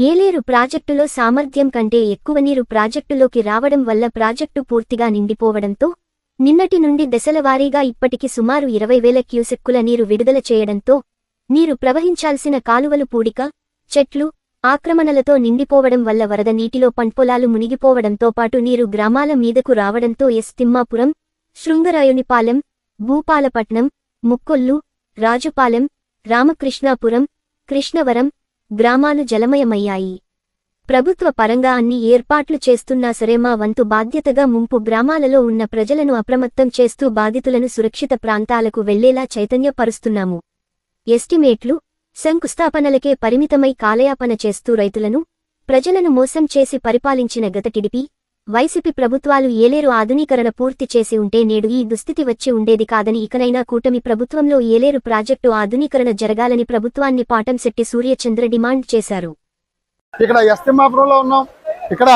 ఏలేరు ప్రాజెక్టులో సామర్థ్యం కంటే ఎక్కువ నీరు ప్రాజెక్టులోకి రావడం వల్ల ప్రాజెక్టు పూర్తిగా నిండిపోవడంతో నిన్నటి నుండి దశలవారీగా ఇప్పటికి సుమారు ఇరవై వేల క్యూసెక్కుల నీరు విడుదల చేయడంతో నీరు ప్రవహించాల్సిన కాలువలు పూడిక చెట్లు ఆక్రమణలతో నిండిపోవడం వల్ల వరద నీటిలో పంటపొలాలు మునిగిపోవడంతో పాటు నీరు గ్రామాల మీదకు రావడంతో ఎస్ తిమ్మాపురం శృంగరాయునిపాలెం భూపాలపట్నం ముక్కొల్లు రాజుపాలెం రామకృష్ణాపురం కృష్ణవరం గ్రామాలు జలమయమయ్యాయి. ప్రభుత్వ పరంగా అన్ని ఏర్పాట్లు చేస్తున్నా సరే మా వంతు బాధ్యతగా ముంపు గ్రామాలలో ఉన్న ప్రజలను అప్రమత్తం చేస్తూ బాధితులను సురక్షిత ప్రాంతాలకు వెళ్ళేలా చైతన్యపరుస్తున్నాము. ఎస్టిమేట్లు శంకుస్థాపనలకే పరిమితమై కాలయాపన చేస్తూ రైతులను ప్రజలను మోసం చేసి పరిపాలించిన గత టిడిపి వైసీపీ ప్రభుత్వాలు ఏలేరు ఆధునీకరణ పూర్తి చేసి ఉంటే నేడు ఈ దుస్థితి వచ్చి ఉండేది కాదని ఇకనైనా కూటమి ప్రభుత్వంలో ఏలేరు ప్రాజెక్టు ఆధునీకరణ జరగాలని ప్రభుత్వాన్ని పాటంశెట్టి సూర్యచంద్ర డిమాండ్ చేశారు. ఇక్కడ ఎస్తిమాపురంలో ఉన్నాం. ఇక్కడ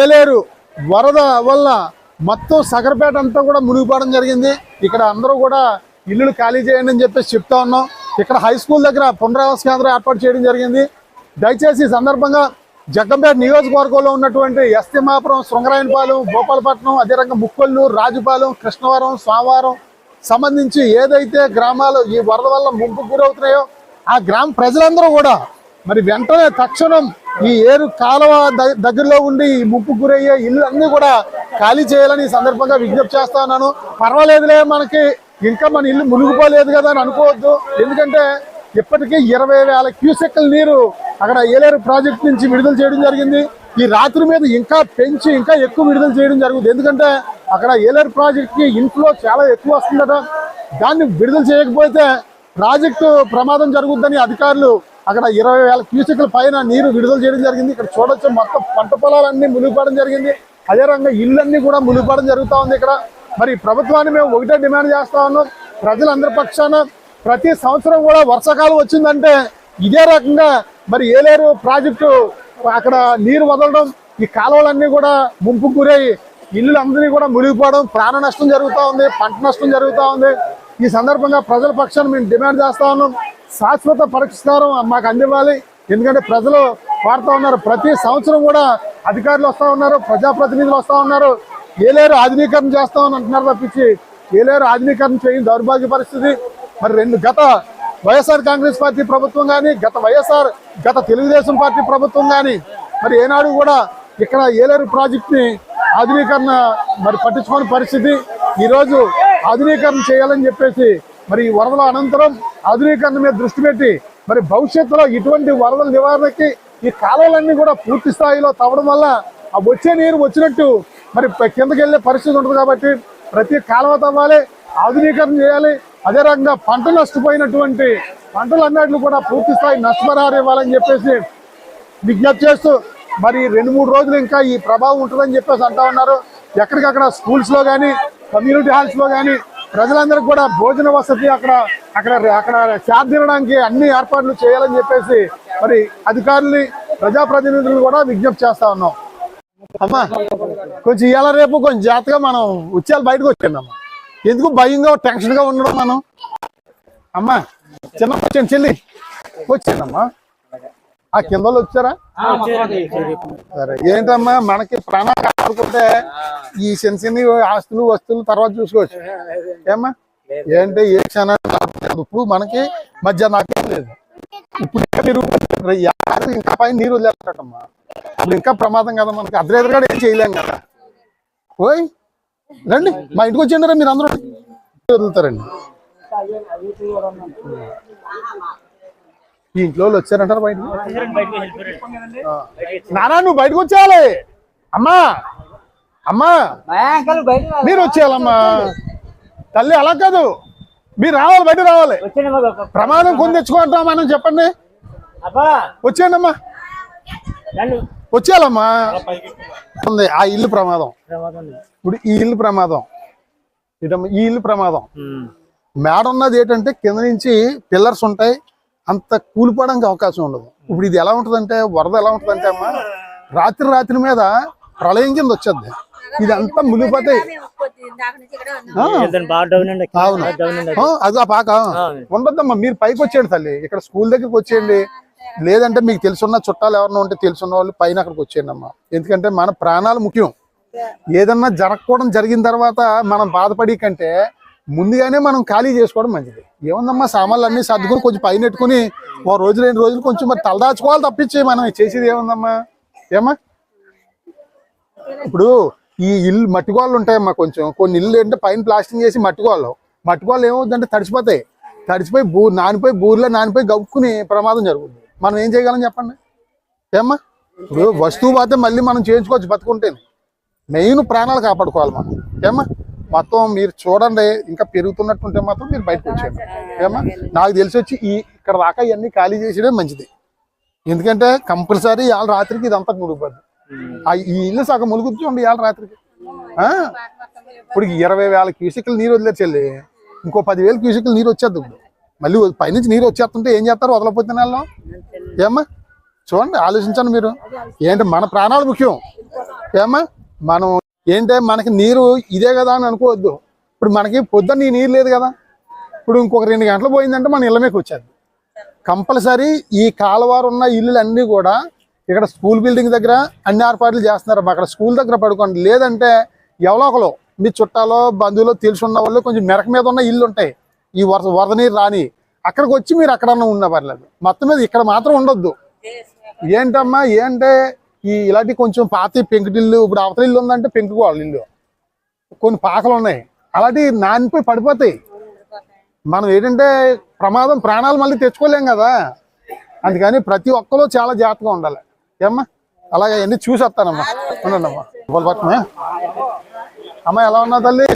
ఏలేరు వరద వల్ల మొత్తం సగరపేట అంతా కూడా మునిగిపోవడం జరిగింది. ఇక్కడ అందరూ కూడా ఇల్లులు ఖాళీ చేయండి అని చెప్పేసి చెప్తా ఉన్నాం. ఇక్కడ హై స్కూల్ దగ్గర పునరావాస కేంద్రం ఏర్పాటు చేయడం జరిగింది. దయచేసి ఈ సందర్భంగా జగ్గంపేట నియోజకవర్గంలో ఉన్నటువంటి ఎస్తిమాపురం శృంగరాయనపాలెం గోపాలపట్నం అదే ముక్కొల్లు రాజుపాలెం కృష్ణవరం స్వామవారం సంబంధించి ఏదైతే గ్రామాలు ఈ వరద వల్ల ముంపు గురవుతున్నాయో ఆ గ్రామ ప్రజలందరూ కూడా మరి వెంటనే తక్షణం ఈ ఏరు కాలువ ద- దగ్గరలో ఉండి ఈ ముప్పు గురయ్యే ఇల్లు అన్నీ కూడా ఖాళీ చేయాలని ఈ సందర్భంగా విజ్ఞప్తి చేస్తా ఉన్నాను. పర్వాలేదులే మనకి ఇంకా మన ఇల్లు మునిగిపోలేదు కదా అని అనుకోవద్దు. ఎందుకంటే ఇప్పటికే ఇరవై వేల క్యూసెక్ల నీరు అక్కడ ఏలేరు ప్రాజెక్ట్ నుంచి విడుదల చేయడం జరిగింది. ఈ రాత్రి మీద ఇంకా పెంచి ఇంకా ఎక్కువ విడుదల చేయడం జరుగుతుంది. ఎందుకంటే అక్కడ ఏలేరు ప్రాజెక్ట్కి ఇంట్లో ఇన్ఫ్లో చాలా ఎక్కువ వస్తుందట. దాన్ని విడుదల చేయకపోతే ప్రాజెక్టు ప్రమాదం జరుగుద్దని అధికారులు అక్కడ ఇరవై వేల క్యూసెక్ల పైన నీరు విడుదల చేయడం జరిగింది. ఇక్కడ చూడొచ్చు మొత్తం పంట పొలాలన్నీ మునిగిపోవడం జరిగింది. అదే రకంగా ఇళ్ళన్నీ కూడా మునిగిపోవడం జరుగుతూ ఉంది ఇక్కడ. మరి ప్రభుత్వాన్ని మేము ఒకటే డిమాండ్ చేస్తా ఉన్నాం. ప్రజలందరి పక్షాన ప్రతి సంవత్సరం కూడా వర్షాకాలం వచ్చిందంటే ఇదే రకంగా మరి ఏలేరు ప్రాజెక్టు అక్కడ నీరు వదలడం ఈ కాలువలన్నీ కూడా ముంపు గురై ఇల్లు అందరినీ కూడా మునిగిపోవడం ప్రాణ నష్టం జరుగుతూ ఉంది పంట నష్టం జరుగుతూ ఉంది. ఈ సందర్భంగా ప్రజల పక్షాన్ని మేము డిమాండ్ చేస్తా ఉన్నాం. శాశ్వత పరిష్కారం మాకు అందివ్వాలి. ఎందుకంటే ప్రజలు వాడుతూ ఉన్నారు. ప్రతి సంవత్సరం కూడా అధికారులు వస్తూ ఉన్నారు ప్రజాప్రతినిధులు వస్తూ ఉన్నారు. ఏలేరు ఆధునీకరణ చేస్తామని అంటున్నారు తప్పించి ఏలేరు ఆధునీకరణ చేయని దౌర్భాగ్య పరిస్థితి. మరి రెండు గత వైఎస్ఆర్ కాంగ్రెస్ పార్టీ ప్రభుత్వం కానీ గత వైఎస్ఆర్ గత తెలుగుదేశం పార్టీ ప్రభుత్వం కానీ మరి ఏనాడు కూడా ఇక్కడ ఏలేరు ప్రాజెక్ట్ని ఆధునీకరణ మరి పట్టించుకోని పరిస్థితి. ఈరోజు ఆధునీకరణ చేయాలని చెప్పేసి మరి ఈ వరదల అనంతరం ఆధునీకరణ మీద దృష్టి పెట్టి మరి భవిష్యత్తులో ఇటువంటి వరదల నివారణకి ఈ కాలువలన్నీ కూడా పూర్తి స్థాయిలో తవ్వడం వల్ల ఆ వచ్చే నీరు వచ్చినట్టు మరి కిందకి వెళ్ళే పరిస్థితి ఉంటుంది కాబట్టి ప్రతి కాలువ తవ్వాలి ఆధునీకరణ చేయాలి. అదే రకంగా పంట నష్టపోయినటువంటి పంటలన్నిటిని కూడా పూర్తి స్థాయి నష్టపరిహారం ఇవ్వాలని చెప్పేసి విజ్ఞప్తి చేస్తూ మరి రెండు మూడు రోజులు ఇంకా ఈ ప్రభావం ఉంటుందని చెప్పేసి అంటా ఉన్నారు. ఎక్కడికక్కడ స్కూల్స్లో కానీ కమ్యూనిటీ హాల్స్లో కానీ ప్రజలందరికీ కూడా భోజన వసతి అక్కడ అక్కడ అక్కడ చార్ తినడానికి అన్ని ఏర్పాట్లు చేయాలని చెప్పేసి మరి అధికారుల్ని ప్రజాప్రతినిధులను కూడా విజ్ఞప్తి చేస్తా ఉన్నాం. అమ్మా కొంచెం ఇవాళ రేపు కొంచెం జాగ్రత్తగా మనం ఉచ్చాలు బయటకు వచ్చానమ్మా ఎందుకు భయంగా టెన్షన్గా ఉండడం మనం? అమ్మా చిన్న వచ్చాను చెల్లి. వచ్చానమ్మా. ఆ కింద వాళ్ళు వచ్చారా సరే. ఏంటమ్మా మనకి ప్రాణాలు కాపాడుకుంటే ఈ చిన్న చిన్న ఆస్తులు వస్తువులు తర్వాత చూసుకోవచ్చు. ఏమ్మా? ఏంటి ఏ క్షణాలు కాపాడలేదు. ఇప్పుడు మనకి మధ్య నాకేం లేదు. ఇప్పుడు మీరు యారు ఇంకా పైన నీరు వదిలేస్తారమ్మా ఇప్పుడు ఇంకా ప్రమాదం కదా మనకి. అర్ధరేతగా ఏం చేయలేం కదా. ఓయ్! రండి. మా ఇంటికి వచ్చిండరా మీరు అందరూ వదులుతారండి. ఈ ఇంట్లో వాళ్ళు వచ్చారంటారు బయటకు ఆ. నానా నువ్వు బయటకు వచ్చేయాలి. అమ్మా. అమ్మా. మీరు వచ్చేయాలమ్మా. తల్లి అలా కాదు. మీరు రావాలి బయట రావాలి. ప్రమాదం కొని తెచ్చుకుంటాం మనం చెప్పండి. వచ్చేయండి అమ్మా వచ్చేయాలమ్మా. ఉంది. ఆ ఇల్లు ప్రమాదం. ఇప్పుడు ఈ ఇల్లు ప్రమాదం. ఇదమ్మా ఈ ఇల్లు ప్రమాదం. మేడ ఉన్నది ఏంటంటే కింద నుంచి పిల్లర్స్ ఉంటాయి. అంత కూలిపోవడానికి అవకాశం ఉండదు. ఇప్పుడు ఇది ఎలా ఉంటుందంటే వరద ఎలా ఉంటుందంటే అమ్మా రాత్రి రాత్రి మీద ప్రళయం కింద వచ్చేది ఇదంతా మునిగిపోతాయి అండి అవును. ఆ, అది ఆ పాక. ఉండొద్దమ్మా మీరు పైకి వచ్చేయండి తల్లి. ఇక్కడ స్కూల్ దగ్గరికి వచ్చేయండి. లేదంటే మీకు తెలుసున్న చుట్టాలు ఎవరైనా ఉంటే తెలుసున్న వాళ్ళు పైన అక్కడికి వచ్చేయండి అమ్మా. ఎందుకంటే మన ప్రాణాలు ముఖ్యం. ఏదన్నా జరగకపోవడం జరిగిన తర్వాత మనం బాధపడి కంటే ముందుగానే మనం ఖాళీ చేసుకోవడం మంచిది. ఏముందమ్మా సామాన్లు అన్ని సర్దుకుని కొంచెం పైన పెట్టుకుని ఓ రోజు రెండు రోజులు కొంచెం మరి తలదాచుకోవాలి తప్పించి మనం చేసేది ఏముందమ్మా? ఏమా ఇప్పుడు ఈ ఇల్లు మట్టిగోళ్ళు ఉంటాయమ్మా కొంచెం. కొన్ని ఇల్లు ఏంటంటే పైన ప్లాస్టింగ్ చేసి మట్టిగోళ్ళు. మట్టిగోళ్ళు ఏమవుతుందంటే తడిసిపోతాయి. తడిసిపోయి బూ నానిపోయి బూరిలో నానిపోయి గవ్వుకుని ప్రమాదం జరుగుతుంది మనం ఏం చేయగలం చెప్పండి? ఏమ్మా? ఇప్పుడు వస్తువు పోతే మళ్ళీ మనం చేయించుకోవచ్చు బతుకుంటే మెయిన్ ప్రాణాలు కాపాడుకోవాలి మనం. ఏమ్మా? మొత్తం మీరు చూడండి ఇంకా పెరుగుతున్నట్టుంటే మాత్రం మీరు బయటకు వచ్చేయండి. ఏమ్మా? నాకు తెలిసి వచ్చి ఈ ఇక్కడ రాక ఇవన్నీ ఖాళీ చేసేయడం మంచిది. ఎందుకంటే కంపల్సరీ ఇవాళ రాత్రికి ఇదంతా మునిగిపోద్ది. ఆ ఈ ఇల్లు సగం ములుగుతుంది ఇవాళ రాత్రికి. ఆ? ఇప్పుడు ఇరవై వేల క్యూసిక్లు నీరు వదిలేరు ఇంకో పదివేల క్యూసిక్లు నీరు వచ్చేద్దు ఇప్పుడు. మళ్ళీ పైనుంచి నీరు వచ్చేస్తుంటే ఏం చేస్తారు? వదలపోతే నెలలో ఏమ్మా? చూడండి ఆలోచించండి మీరు. ఏంటి? మన ప్రాణాలు ముఖ్యం. ఏమ్మా? మనం ఏంటంటే మనకి నీరు ఇదే కదా అని అనుకోవద్దు. ఇప్పుడు మనకి పొద్దున్న ఈ నీరు లేదు కదా. ఇప్పుడు ఇంకొక రెండు గంటలు పోయిందంటే మన ఇళ్ళ మీకు వచ్చేది. కంపల్సరీ ఈ కాలువారు ఉన్న ఇల్లులు కూడా ఇక్కడ స్కూల్ బిల్డింగ్ దగ్గర అన్ని ఏర్పాట్లు చేస్తున్నారు. అక్కడ స్కూల్ దగ్గర పడుకోండి. లేదంటే ఎవరో ఒకరు మీ చుట్టాలో బంధువులో తెలుసున్న వాళ్ళు కొంచెం మెరక మీద ఉన్న ఇల్లు ఉంటాయి. ఈ వరద వరద నీరు రాని అక్కడికి వచ్చి మీరు అక్కడన్నా ఉన్న పర్లేదు. మొత్తం మీద ఇక్కడ మాత్రం ఉండొద్దు. ఏంటమ్మా ఏంటే ఈ ఇలాంటి కొంచెం పాత పెంకుటిల్లు ఇప్పుడు అవతల ఇల్లు ఉందంటే పెంకుకోవాలి ఇల్లు. కొన్ని పాకలు ఉన్నాయి. అలాంటివి నానిపోయి పడిపోతాయి. మనం ఏంటంటే ప్రమాదం ప్రాణాలు మళ్ళీ తెచ్చుకోలేం కదా. అందుకని ప్రతి ఒక్కరు చాలా జాగ్రత్తగా ఉండాలి. ఏమ్మా? అలాగే అన్ని చూసి వస్తానమ్మా. ఉండండమ్మా. అమ్మాయి ఎలా ఉన్నా తల్లి?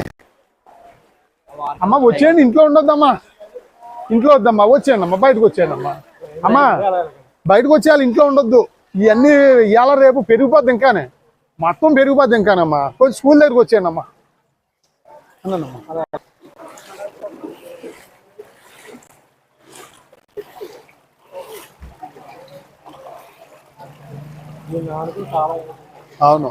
అమ్మ వచ్చేయండి ఇంట్లో ఉండొద్దమ్మా. ఇంట్లో వద్దమ్మా వచ్చేయండి అమ్మా బయటకు వచ్చేయండి అమ్మా అమ్మా బయటకు వచ్చేయాలి ఇంట్లో ఉండొద్దు. ఇవన్నీ ఇవాళ రేపు పెరిగిపోద్ది ఇంకానే. మొత్తం పెరిగిపోద్ది ఇంకానమ్మా. కొంచెం స్కూల్ దగ్గరికి వచ్చేయండి అమ్మా ఉండండమ్మా అవును.